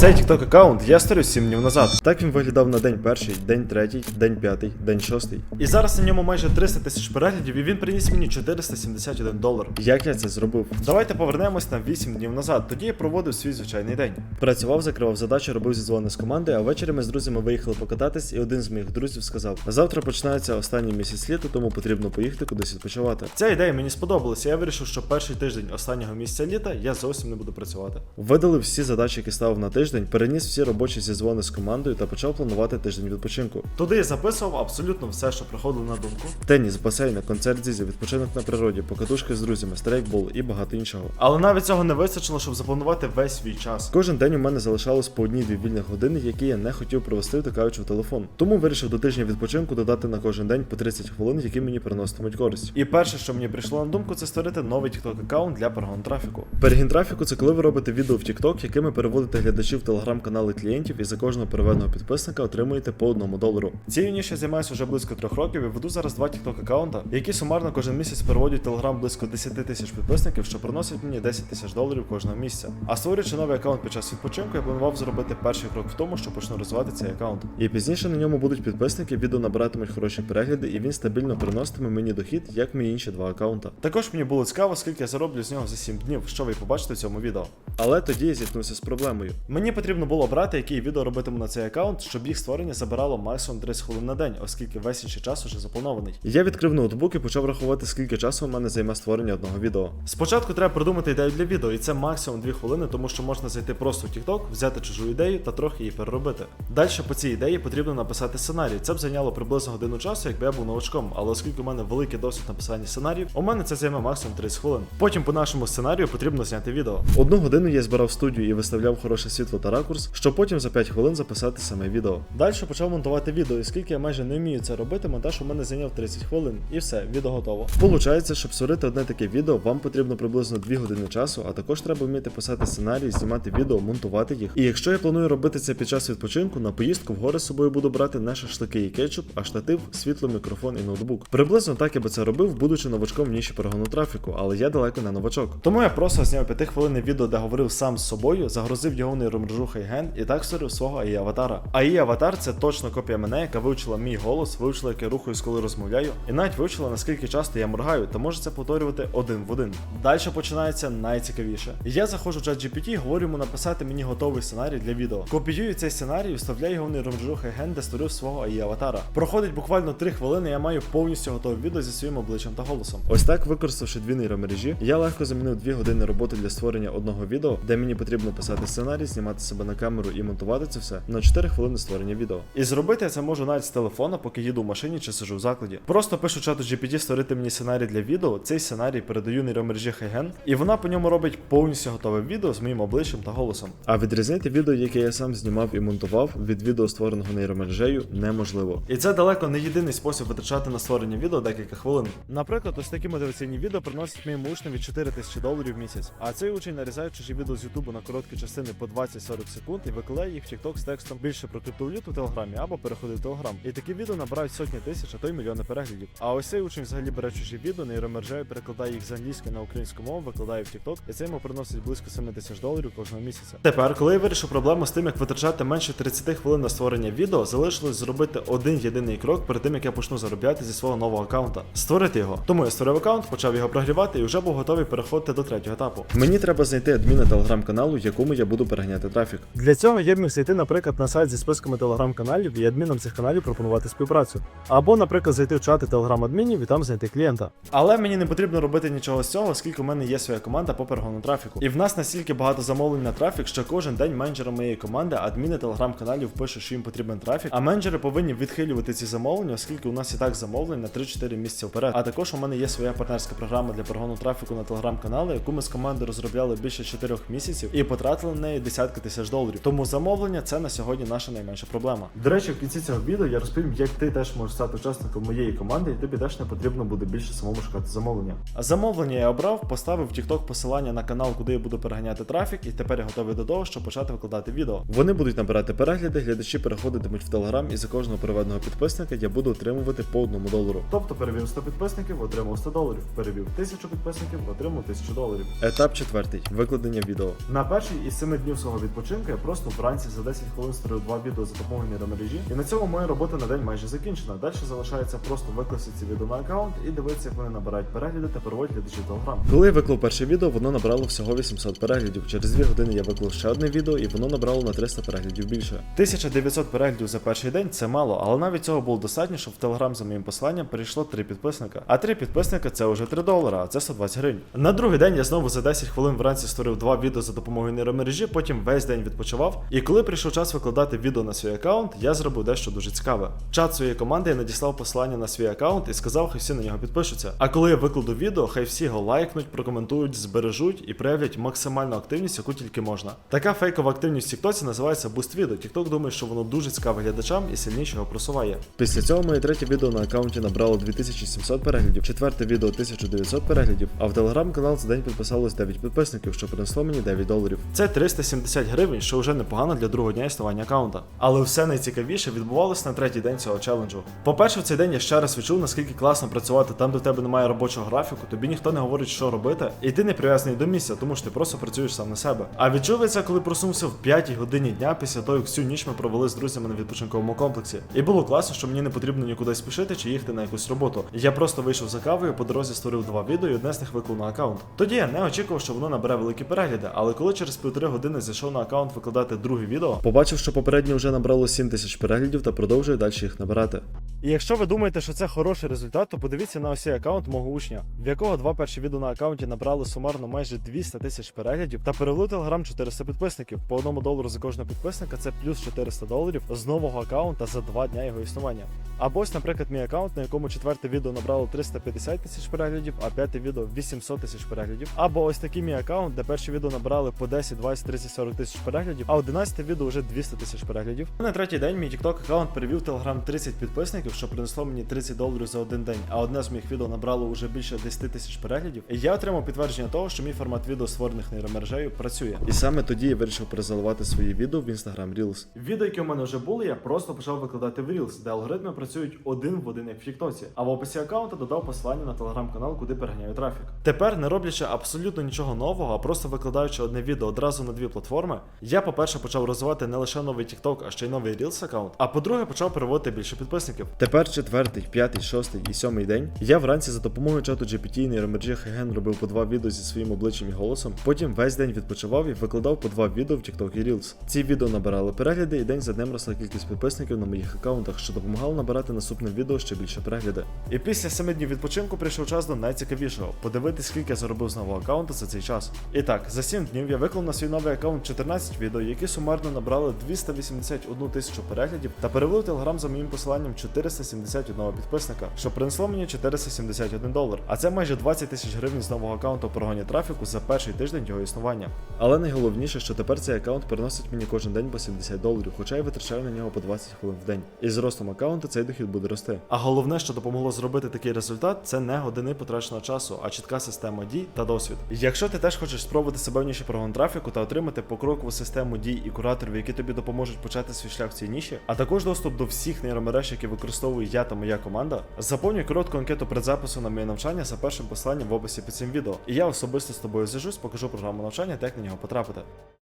Цей TikTok аккаунт я створив 7 днів назад. Так він виглядав на день перший, день третій, день п'ятий, день шостий. І зараз на ньому майже 300 тисяч переглядів, і він приніс мені 471 долар. Як я це зробив? Давайте повернемось на 8 днів назад. Тоді я проводив свій звичайний день. Працював, закривав задачі, робив зідзвони з команди, а ввечері ми з друзями виїхали покататись, і один з моїх друзів сказав: завтра починається останній місяць літа, тому потрібно поїхати кудись відпочивати. Ця ідея мені сподобалася. Я вирішив, що перший тиждень останнього місяця літа я зовсім не буду працювати. Видалив всі задачі, які ставив на тиждень, переніс всі робочі зізвони з командою та почав планувати тиждень відпочинку. Туди я записував абсолютно все, що приходило на думку. Теніс, басейн, концерт зізі, відпочинок на природі, покатушки з друзями, стрейкбол і багато іншого. Але навіть цього не вистачило, щоб запланувати весь свій час. Кожен день у мене залишалось по одній-дві вільних години, які я не хотів провести, втикаючи в телефон. Тому вирішив до тижня відпочинку додати на кожен день по 30 хвилин, які мені приноситимуть користь. І перше, що мені прийшло на думку, це створити новий TikTok аккаунт для перегон трафіку. Перегін трафіку це коли ви робите відео в TikTok, якими переводите глядачів в телеграм-канали клієнтів і за кожного переведеного підписника отримуєте по одному долару. Цією ніж займаюся вже близько трьох років і веду зараз два TikTok аккаунта, які сумарно кожен місяць переводять телеграм близько 10 тисяч підписників, що приносять мені 10 тисяч доларів кожного місяця. А створюючи новий аккаунт під час відпочинку, я планував зробити перший крок в тому, що почну розвивати цей аккаунт. І пізніше на ньому будуть підписники, відео набиратимуть хороші перегляди, і він стабільно приноситиме мені дохід, як мої інші два аккаунта. Також мені було цікаво, скільки я зароблю з нього за 7 днів, що ви побачите в цьому відео. Але тоді я зіткнувся з проблемою. Мені потрібно було обрати, які відео робитиму на цей аккаунт, щоб їх створення забирало максимум 30 хвилин на день, оскільки весь інший час уже запланований. Я відкрив ноутбук і почав рахувати, скільки часу у мене займе створення одного відео. Спочатку треба придумати ідею для відео, і це максимум 2 хвилини, тому що можна зайти просто в TikTok, взяти чужу ідею та трохи її переробити. Далі по цій ідеї потрібно написати сценарій. Це б зайняло приблизно годину часу, якби я був новачком, але оскільки у мене великий досвід написання сценаріїв, у мене це займе максимум 30 хвилин. Потім по нашому сценарію потрібно зняти відео. Одну годину я збирав студію і виставляв хороше світло та ракурс, щоб потім за 5 хвилин записати саме відео. Далі почав монтувати відео, і оскільки я майже не вмію це робити, монтаж у мене зайняв 30 хвилин, і все, відео готово. Получається, щоб створити одне таке відео, вам потрібно приблизно 2 години часу, а також треба вміти писати сценарій, знімати відео, монтувати їх. І якщо я планую робити це під час відпочинку, на поїздку в гори з собою буду брати не шашлики і кетчуп, а штатив, світло, мікрофон і ноутбук. Приблизно так я би це робив, будучи новачком в ніші перегону трафіку, але я далеко не новачок. Тому я просто зняв 5 хвилинне відео, де говорив сам з собою, загрузив його в нейромережу Хайген і так створив свого AI аватара. А її аватар це точно копія мене, яка вивчила мій голос, вивчила, як я рухаюсь, коли розмовляю, і навіть вивчила наскільки часто я моргаю, та може це повторювати один в один. Далі починається найцікавіше. Я заходжу в ChatGPT, говорю йому написати мені готовий сценарій для відео. Копіюю цей сценарій, вставляю його в нейромережу Хайген, де створив свого AI аватара. Проходить буквально 3 хвилини, я маю повністю готове відео зі своїм обличчям та голосом. Ось так, використавши дві нейромережі, я легко замінив 2 години роботи для створення одного відео, де мені потрібно писати сценарій, знімати себе на камеру і монтувати це все на 4 хвилини створення відео. І зробити я це можу навіть з телефона, поки їду в машині чи сижу в закладі. Просто пишу чату GPT створити мені сценарій для відео. Цей сценарій передаю нейромережі Хайген, і вона по ньому робить повністю готове відео з моїм обличчям та голосом. А відрізнити відео, яке я сам знімав і монтував, від відео створеного нейромережею, неможливо. І це далеко не єдиний спосіб витрачати на створення відео декілька хвилин. Наприклад, ось такі мотиваційні відео приносять моєму учневі 4 тисячі доларів в місяць. А цей учень нарізає чужі відео з Ютубу на короткі частини по 20-40 секунд і викладає їх в TikTok з текстом більше про криптовалюту в телеграмі або переходить в телеграм. І такі відео набирають сотні тисяч, а то й мільйони переглядів. А ось цей учень взагалі бере чужі відео, нейромережею перекладає їх з англійської на українську мову, викладає в TikTok, і це йому приносить близько 7 тисяч доларів кожного місяця. Тепер, коли я вирішив проблему з тим, як витрачати менше 30 хвилин на створення відео, залишилось зробити один єдиний крок перед тим, як я почну заробляти зі свого нового аккаунта. Створити його. Тому я створив аккаунт, почав його прогрівати і вже був готовий переходити до третього етапу. Мені треба знайти адміна телеграм-каналу, якому я буду переганяти трафік. Для цього я б міг зайти, наприклад, на сайт зі списками телеграм-каналів і адмінам цих каналів пропонувати співпрацю. Або, наприклад, зайти в чати телеграм-адмінів і там знайти клієнта. Але мені не потрібно робити нічого з цього, оскільки у мене є своя команда по перегону трафіку. І в нас настільки багато замовлень на трафік, що кожен день менеджерам моєї команди, адміни телеграм-каналів пишуть, що їм потрібен трафік, а менеджери повинні відхилювати ці замовлення, оскільки у нас і так замовлень на 3-4 місяці вперед. А також у мене є своя партнерська програма для перегону трафіку на телеграм-канали, яку ми з командою розробляли більше 4 місяців і потратили на неї десятки тисяч доларів. Тому замовлення це на сьогодні наша найменша проблема. До речі, в кінці цього відео я розповім, як ти теж можеш стати учасником моєї команди, і тобі теж не потрібно буде більше самому шукати замовлення. Замовлення я обрав, поставив в TikTok посилання на канал, куди я буду переганяти трафік, і тепер я готовий до того, щоб почати викладати відео. Вони будуть набирати перегляди, глядачі переходитимуть в Телеграм, і за кожного приведеного підписника я буду отримувати по одному долару. Тобто перевів 100 підписників, отримав 100 доларів. Перевів 1000 підписників, отримав 1000 доларів. Етап четвертий викладення відео. На перший із 7 днів свого відпочинку я просто вранці за 10 хвилин створив два відео за допомогою нейромережі. І на цьому моя робота на день майже закінчена. Далі залишається просто викласти ці відео на аккаунт і дивитися, як вони набирають перегляди та переводять глядачів Телеграм. Коли я виклав перше відео, воно набрало всього 800 переглядів. Через 2 години я виклав ще одне відео, і воно набрало на 300 переглядів більше. 1900 переглядів за перший день це мало, але навіть цього було достатньо, щоб в Телеграм за моїм посланням перейшло 3 підписника. А 3 підписника це вже 3 долара, а це 120 гривень. На другий день я знову за 10 хвилин вранці створив два відео за допомогою нейромережі, потім весь день відпочивав. І коли прийшов час викладати відео на свій аккаунт, я зробив дещо дуже цікаве. Чат своєї команди я надіслав послання на свій аккаунт і сказав, хай всі на нього підпишуться. А коли я викладу відео, хай всі його лайкнуть, прокоментують, збережуть і проявлять максимальну активність, яку тільки можна. Така фейкова активність в Тіктоці називається Boost Video. Тікток думає, що воно дуже цікаве глядачам і сильніше його просуває. Після цього моє третє відео на аккаунті набрало 2700 переглядів, четверте відео 1900 переглядів, а в телеграм-канал за день підписалось 9 підписників, що принесло мені 9 доларів. Це 370 гривень, що вже непогано для другого дня існування аккаунта. Але все найцікавіше відбувалося на третій день цього челенджу. По-перше, в цей день я ще раз відчув, наскільки класно працювати там, де в тебе немає робочого графіку, тобі ніхто не говорить, що робити, і ти не прив'язаний до місця, тому що ти просто працюєш сам на себе. А відчув я це, коли проснувся в 5 годині дня після того, як всю ніч ми провели з друзями на відпочинковому комплексі. І було класно, що мені не потрібно нікуди спішити чи їхати на якусь роботу. Я просто вийшов за кавою, по дорозі створив два відео і одне з них виклав на аккаунт. Тоді я не очікував, що воно набере великі перегляди, але коли через півтори години зайшов на аккаунт викладати друге відео, побачив, що попереднє вже набрало 7 тисяч переглядів та продовжує далі їх набирати. І якщо ви думаєте, що це хороший результат, то подивіться на ось цей аккаунт мого учня, в якого два перші відео на аккаунті набрали сумарно майже 200 тисяч переглядів та перевели телеграм 400 підписників. По одному долару за кожного підписника це плюс 400 доларів з нового аккаунта за два дня його існування. Або ось, наприклад, мій аккаунт, на якому четверте відео набрало 350 тисяч переглядів, а п'яте відео 800 тисяч переглядів. Або ось такий мій аккаунт, де перші відео набрали по 10, 20, 30, 40 тисяч переглядів, а 11 відео вже 200 тисяч переглядів. На третій день мій TikTok аккаунт перевів Telegram 30 підписників, що принесло мені 30 доларів за один день. А одне з моїх відео набрало вже більше 10 тисяч переглядів. І я отримав підтвердження того, що мій формат відео створених нейромережею працює. І саме тоді я вирішив перезаливати свої відео в Instagram Reels. Відео, які у мене вже були, я просто почав викладати в Reels, де алгоритми працюють один в один, як в TikTok. А в описі аккаунта додав посилання на телеграм-канал, куди переганяю трафік. Тепер, не роблячи абсолютно нічого нового, а просто викладаючи одне відео одразу на дві платформи, я, по-перше, почав розвивати не лише новий TikTok, а ще й новий Reels аккаунт. А по-друге, почав переводити більше підписників. Тепер четвертий, п'ятий, шостий і сьомий день. Я вранці за допомогою чату GPT і нейромережі Хеген робив по два відео зі своїм обличчям і голосом. Потім весь день відпочивав і викладав по два відео в TikTok і Reels. Ці відео набирали перегляди, і день за днем росла кількість підписників на моїх аккаунтах, що допомагало набирати наступне відео ще більше перегляди. І після семи днів відпочинку прийшов час до найцікавішого подивитись, скільки я заробив з нового аккаунту за цей час. І так, за 7 днів я виклав на свій новий аккаунт 14 відео, які сумарно набрали 281 тисячу переглядів та перевели в телеграм за моїм посиланням 471 підписника, що принесло мені 471 долар. А це майже 20 тисяч гривень з нового аккаунту прогоні трафіку за перший тиждень його існування. Але найголовніше, що тепер цей аккаунт приносить мені кожен день по 70 доларів, хоча я витрачаю на нього по 20 хвилин в день. І з ростом аккаунту цей дохід буде рости. А головне, що допомогло зробити такий результат, це не години потраченого часу, а чітка система дій та досвід. Якщо ти теж хочеш спробувати себе в ніші прогон трафіку та отримати покрокову систему дій і кураторів, які тобі допоможуть почати свій шлях в цій ніші, а також доступ до всіх нейромереж, які використовую я та моя команда, заповнюй коротку анкету предзапису на моє навчання за першим посиланням в описі під цим відео. І я особисто з тобою зв'яжусь, покажу програму навчання та як на нього потрапити.